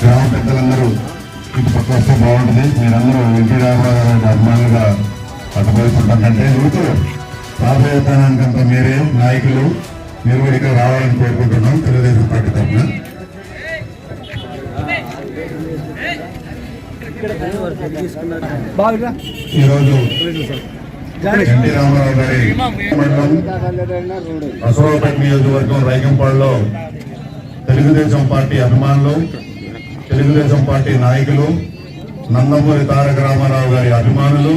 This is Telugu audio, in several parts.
గ్రామ పెద్దలందరూ ఇటు పక్క వస్తే బాగుంటుంది. మీరందరూ ఎన్టీ రామారావు గారి అభిమానులుగా అటుపోతుంటే యువత రాబోయే తరానికంతా మీరే నాయకులు మీరు కూడా ఇక్కడ రావాలని కోరుకుంటున్నాం తెలుగుదేశం పార్టీ తరఫున. ఈరోజు ఎన్టీ రామారావు గారి మండలం అసరావుపేట నియోజకవర్గం రైకంపాడులో తెలుగుదేశం పార్టీ అభిమానులు తెలుగుదేశం పార్టీ నాయకులు నందమూరి తారక రామారావు గారి అభిమానులు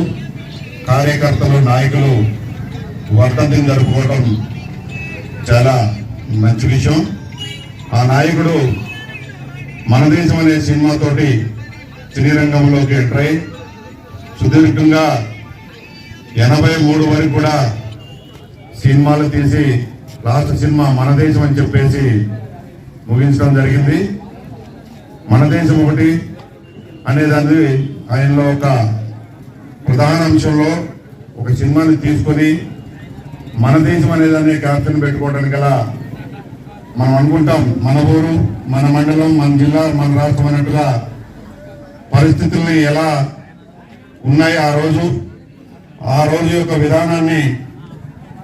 కార్యకర్తలు నాయకులు వర్ధంతిని జరుపుకోవడం చాలా మంచి విషయం. ఆ నాయకుడు మన దేశం అనే సినిమాతోటి సినీ రంగంలోకి ఎంటర్ అయి సుదీర్ఘంగా ఎనభై మూడు వరకు కూడా సినిమాలు తీసి లాస్ట్ సినిమా మన దేశం అని చెప్పేసి ముగించడం జరిగింది. మన దేశం ఒకటి అనేదాన్ని ఆయనలో ఒక ప్రధాన అంశంలో ఒక సినిమాని తీసుకొని మన దేశం అనేదాన్ని క్యాప్షన్ పెట్టుకోవడానికి గల మనం అనుకుంటాం మన ఊరు మన మండలం మన జిల్లా మన రాష్ట్రం అన్నట్టుగా పరిస్థితుల్ని ఎలా ఉన్నాయి ఆ రోజు ఆ రోజు యొక్క విధానాన్ని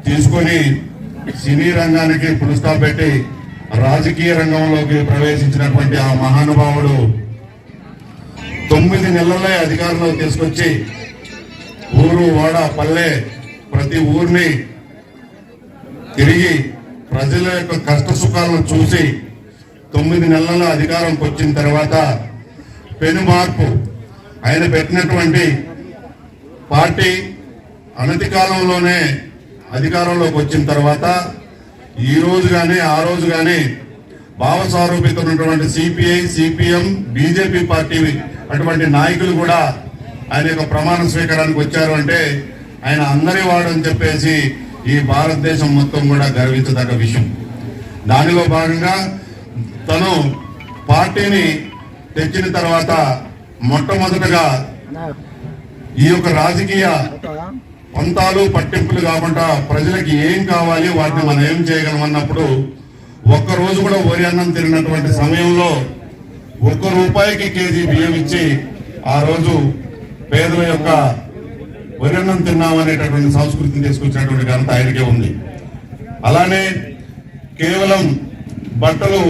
తీసుకొని సినీ రంగానికి పులుస్టాప్ పెట్టి రాజకీయ రంగంలోకి ప్రవేశించినటువంటి ఆ మహానుభావుడు తొమ్మిది నెలలే అధికారంలో తీసుకొచ్చి ఊరు వాడ పల్లె ప్రతి ఊరిని తిరిగి ప్రజల యొక్క కష్ట సుఖాలను చూసి తొమ్మిది నెలల అధికారంకి వచ్చిన తర్వాత పెను మార్పు ఆయన పెట్టినటువంటి పార్టీ అనతి కాలంలోనే అధికారంలోకి వచ్చిన తర్వాత ఈ రోజు కానీ ఆ రోజు కానీ భావస్వరూపితున్నటువంటి సిపిఐ సిపిఎం బీజేపీ పార్టీ అటువంటి నాయకులు కూడా ఆయన యొక్క ప్రమాణ స్వీకారానికి వచ్చారు అంటే ఆయన అందరి వాడు అని చెప్పేసి ఈ భారతదేశం మొత్తం కూడా గర్వించదగ్గ విషయం. దానిలో భాగంగా తను పార్టీని తెచ్చిన తర్వాత మొట్టమొదటగా ఈ యొక్క రాజకీయ పంతాలు పట్టింపులు కాకుండా ప్రజలకి ఏం కావాలి వాటిని మనం ఏం చేయగలం అన్నప్పుడు ఒక్క రోజు కూడా వరి అన్నం తిరిగినటువంటి సమయంలో ఒక్క రూపాయికి కేజీ బియ్యం ఇచ్చి ఆ రోజు పేదల యొక్క వరి తిన్నామనేటటువంటి సంస్కృతిని తీసుకొచ్చినటువంటి ఘనత ఆయనకే ఉంది. అలానే కేవలం బట్టలు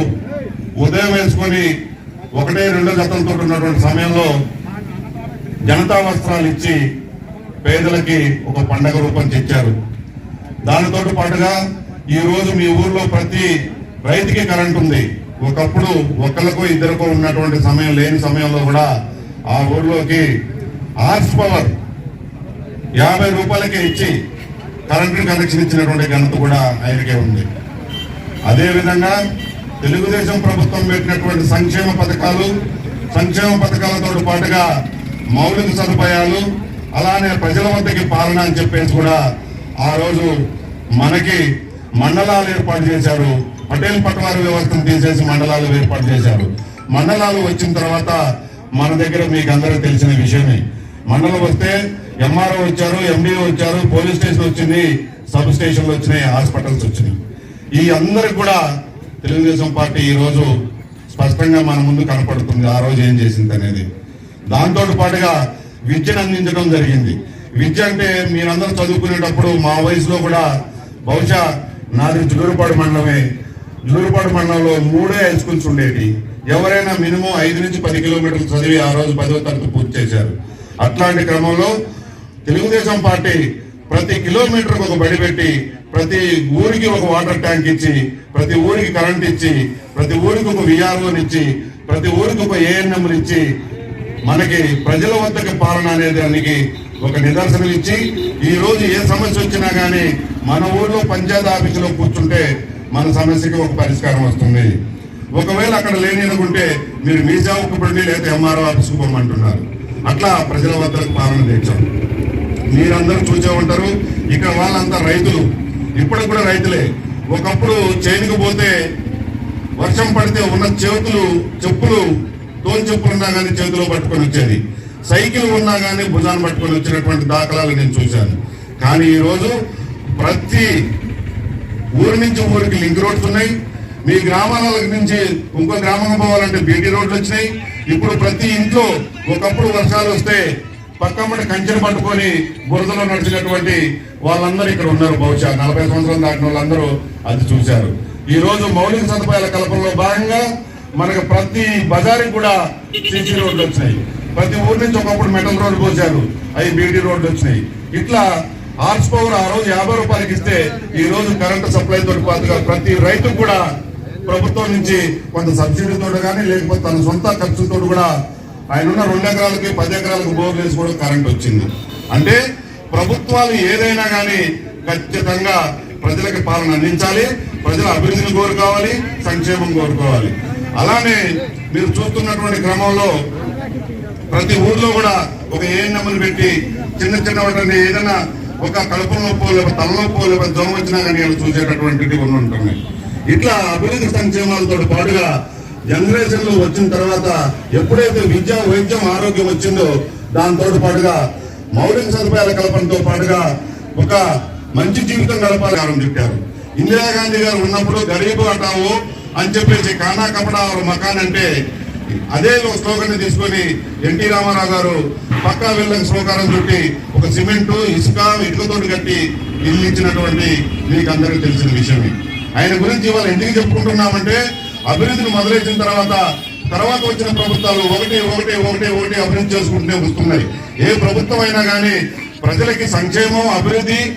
ఉదయం వేసుకొని ఒకటే రెండో జతలతో ఉన్నటువంటి సమయంలో జనతా వస్త్రాలు ఇచ్చి పేదలకి ఒక పండగ రూపం తెచ్చారు. దానితో పాటుగా ఈరోజు మీ ఊర్లో ప్రతి రైతుకి కరెంట్ ఉంది. ఒకప్పుడు ఒకరికో ఇద్దరికో ఉన్నటువంటి సమయం లేని సమయంలో కూడా ఆ ఊర్లోకి హార్స్ పవర్ యాభై రూపాయలకే ఇచ్చి కరెంటు కనెక్షన్ ఇచ్చినటువంటి ఘనత కూడా ఆయనకే ఉంది. అదేవిధంగా తెలుగుదేశం ప్రభుత్వం పెట్టినటువంటి సంక్షేమ పథకాలు సంక్షేమ పథకాలతో పాటుగా మౌలిక సదుపాయాలు అలానే ప్రజల వద్దకి పాలన అని చెప్పేసి కూడా ఆ రోజు మనకి మండలాలు ఏర్పాటు చేశారు. పటేల్ పట్వారి వ్యవస్థను తీసేసి మండలాలు ఏర్పాటు చేశారు. మండలాలు వచ్చిన తర్వాత మన దగ్గర మీకు అందరూ తెలిసిన విషయమే. మండలం వస్తే ఎంఆర్ఓ వచ్చారు ఎండిఓ వచ్చారు పోలీస్ స్టేషన్ వచ్చింది సబ్ స్టేషన్లు వచ్చినాయి హాస్పిటల్స్ వచ్చినాయి. ఈ అందరికి కూడా తెలుగుదేశం పార్టీ ఈరోజు స్పష్టంగా మన ముందు కనపడుతుంది ఆ రోజు ఏం చేసింది అనేది. దాంతో పాటుగా విద్యను అందించడం జరిగింది. విద్య అంటే మీరందరూ చదువుకునేటప్పుడు మా వయసులో కూడా బహుశా నాది జులూరుపాడు మండలమే. జులూరుపాడు మండలంలో మూడే హై స్కూల్స్ ఉండేవి ఎవరైనా మినిమం ఐదు నుంచి పది కిలోమీటర్లు చదివి ఆ రోజు పదో తరగతి పూర్తి చేశారు. అట్లాంటి క్రమంలో తెలుగుదేశం పార్టీ ప్రతి కిలోమీటర్కి ఒక బడి పెట్టి ప్రతి ఊరికి ఒక వాటర్ ట్యాంక్ ఇచ్చి ప్రతి ఊరికి కరెంట్ ఇచ్చి ప్రతి ఊరికి ఒక విఆర్ఓని ఇచ్చి ప్రతి ఊరికి ఒక ఏఎన్ఎం ఇచ్చి మనకి ప్రజల వద్దకు పాలన అనే దానికి ఒక నిదర్శనం ఇచ్చి ఈ రోజు ఏ సమస్య వచ్చినా కానీ మన ఊర్లో పంచాయతీ ఆఫీసులో కూర్చుంటే మన సమస్యకి ఒక పరిష్కారం వస్తుంది. ఒకవేళ అక్కడ లేని అనుకుంటే మీరు మీ సేవకు పండి లేదా ఎంఆర్ఓ ఆఫీస్కు పోమంటున్నారు. అట్లా ప్రజల వద్దకు పాలన తెచ్చాం మీరందరూ చూసే ఉంటారు. ఇక్కడ వాళ్ళంతా రైతులు. ఇప్పటికి కూడా రైతులే. ఒకప్పుడు చేనుకు పోతే వర్షం పడితే ఉన్న చేతులు చెప్పులు తోలు చెప్పులు ఉన్నా కానీ చేతిలో పట్టుకొని వచ్చేది. సైకిల్ ఉన్నా కానీ భుజాన్ని పట్టుకొని వచ్చినటువంటి దాఖలాలు నేను చూశాను. కానీ ఈరోజు ప్రతి ఊరి నుంచి ఊరికి లింక్ రోడ్స్ ఉన్నాయి. మీ గ్రామాల నుంచి ఇంకో గ్రామం పోవాలంటే బీటీ రోడ్లు వచ్చినాయి. ఇప్పుడు ప్రతి ఇంట్లో ఒకప్పుడు వర్షాలు వస్తే పక్కమ్మటి కంచెను పట్టుకొని బురదలో నడిచినటువంటి వాళ్ళందరూ ఇక్కడ ఉన్నారు. బహుశా నలభై సంవత్సరాలు దాటిన వాళ్ళందరూ అది చూశారు. ఈ రోజు మౌలిక సదుపాయాల కల్పనలో భాగంగా మనకు ప్రతి బజార్కి కూడా సీసీ రోడ్లు వచ్చినాయి. ప్రతి ఊరి నుంచి ఒకప్పుడు మెటల్ రోడ్లు పోసారు అవి బీడీ రోడ్లు వచ్చినాయి. ఇట్లా హార్స్ పవర్ ఆ రోజు యాభై రూపాయలకి ఇస్తే ఈ రోజు కరెంటు సప్లై తోటి పాటుగా ప్రతి రైతు కూడా ప్రభుత్వం నుంచి కొంత సబ్సిడీతో కానీ లేకపోతే తన సొంత ఖర్చుతో కూడా ఆయన ఉన్న రెండు ఎకరాలకి పది ఎకరాలకు బోర్లు వేసుకోవడం కరెంట్ వచ్చింది. అంటే ప్రభుత్వాలు ఏదైనా కానీ ఖచ్చితంగా ప్రజలకు పాలన అందించాలి ప్రజల అభివృద్ధిని కోరుకోవాలి సంక్షేమం కోరుకోవాలి. అలానే మీరు చూస్తున్నటువంటి క్రమంలో ప్రతి ఊర్లో కూడా ఒక ఏ నెంబర్ పెట్టి చిన్న చిన్న వాటిని ఏదైనా ఒక కడుపు నొప్పో లేకపోతే తలనొప్పో లేకపోతే దోమ వచ్చినా కానీ వాళ్ళు చూసేటటువంటి కొన్ని ఉంటున్నాయి. ఇట్లా అభివృద్ధి సంక్షేమాలతో పాటుగా జనరేషన్లో వచ్చిన తర్వాత ఎప్పుడైతే విద్య వైద్యం ఆరోగ్యం వచ్చిందో దాంతో పాటుగా మౌలిక సదుపాయాల కల్పనతో పాటుగా ఒక మంచి జీవితం గడపాలని చెప్పారు. ఇందిరాగాంధీ గారు ఉన్నప్పుడు గరీబు హటావో అని చెప్పేసి కానా కపడా మకాన్ అంటే అదే స్లోగన్ తీసుకొని ఎన్టీ రామారావు గారు పక్కా వెళ్ళక శ్లోకారం చుట్టి ఒక సిమెంట్ ఇసుక ఇటుకతో కట్టి ఇల్లు ఇచ్చినటువంటి మీకు అందరికీ తెలిసిన విషయమే. ఆయన గురించి ఇవాళ ఎందుకు చెప్పుకుంటున్నామంటే అభివృద్ధిని మొదలెట్టిన తర్వాత తర్వాత వచ్చిన ప్రభుత్వాలు ఒకటి ఒకటి ఒకటి ఒకటి అభివృద్ధి చేసుకుంటూనే వస్తున్నాయి. ఏ ప్రభుత్వం అయినా కానీ ప్రజలకి సంక్షేమం అభివృద్ధి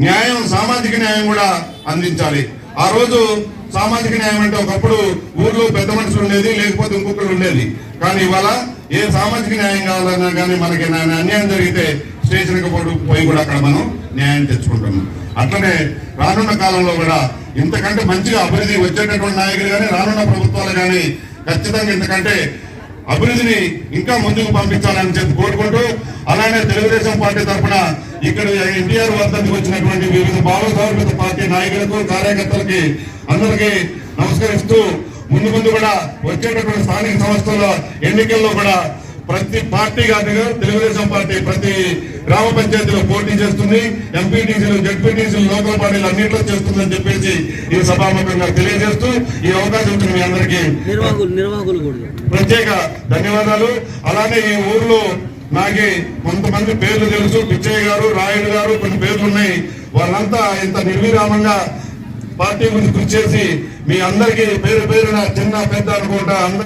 న్యాయం సామాజిక న్యాయం కూడా అందించాలి. ఆ రోజు సామాజిక న్యాయం అంటే ఒకప్పుడు ఊర్లో పెద్ద మనుషులు ఉండేది లేకపోతే ఇంకొకరు ఉండేది. కానీ ఇవాళ ఏ సామాజిక న్యాయం కావాలన్నా కానీ మనకి నా- అన్యాయం జరిగితే స్టేషన్కి పోయి- పోయి కూడా అక్కడ మనం న్యాయం తెచ్చుకుంటున్నాం. అట్లనే రానున్న కాలంలో కూడా ఇంతకంటే మంచిగా అభివృద్ధి వచ్చేటటువంటి నాయకులు కానీ రానున్న ప్రభుత్వాలు కానీ ఖచ్చితంగా ఇంతకంటే అభివృద్ధిని ఇంకా ముందుకు పంపించాలని చెప్పి కోరుకుంటూ అలానే తెలుగుదేశం పార్టీ తరఫున ఇక్కడ ఎన్టీఆర్ వర్ధంతికి వచ్చినటువంటి వివిధ భావగౌరవిత పార్టీ నాయకులకు కార్యకర్తలకి అందరికీ నమస్కరిస్తూ ముందు ముందు కూడా వచ్చేటటువంటి స్థానిక సంస్థల ఎన్నికల్లో కూడా ప్రతి పార్టీ కానీ తెలుగుదేశం పార్టీ ప్రతి గ్రామ పంచాయతీలో పోటీ చేస్తుంది. ఎంపీటీసీలు జడ్పీటీసీలు లోకల్ పార్టీలు అన్నింటిలో చేస్తుందని చెప్పేసి ఈ సభాముఖంగా తెలియజేస్తూ ఈ అవకాశం ఇచ్చిన మీ అందరికీ ప్రత్యేక ధన్యవాదాలు. అలానే ఈ ఊర్లో నాకి కొంతమంది పేర్లు తెలుసు. పిచ్చయ్య గారు రాయుడు గారు కొన్ని పేర్లు ఉన్నాయి. వాళ్ళంతా ఇంత నిర్విరామంగా పార్టీ గురించి కృషి చేసి మీ అందరికీ పేరు పేరున చిన్న పెద్ద అనుకుంటా అందరూ